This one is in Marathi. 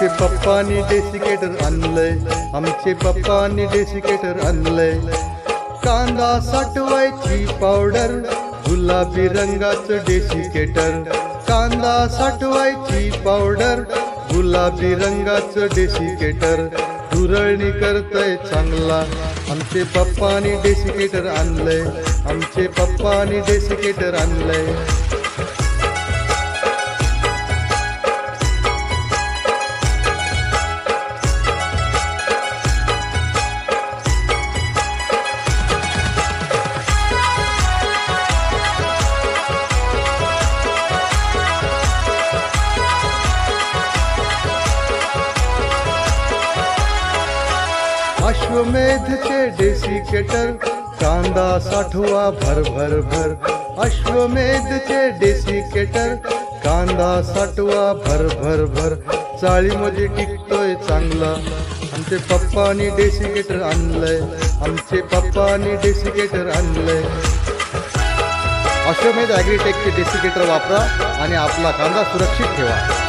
आमचे पप्पानी डेसिकेटर आणलंय. आमचे पप्पानी डेसिकेटर आणलंय. कांदा साठवायची पावडर गुलाबी रंगाचं डेसिकेटर कांदा साठवायची पावडर गुलाबी रंगाचं डेसिकेटर धुरळणी करतय चांगला. आमचे पप्पानी डेसिकेटर आणलंय. आमचे पप्पानी डेसिकेटर आणलंय. अश्वमेधचे डेसिकेटर कांदा साठवा भर भर भर. अश्वमेधचे डेसिकेटर कांदा साठवा भर भर भर. चाळीमध्ये टिकतोय चांगला. आमचे पप्पानी डेसिकेटर आणलंय. आमचे पप्पानी डेसिकेटर आणलंय. अश्वमेध ॲग्रीटेकचे डेसिकेटर वापरा आणि आपला कांदा सुरक्षित ठेवा.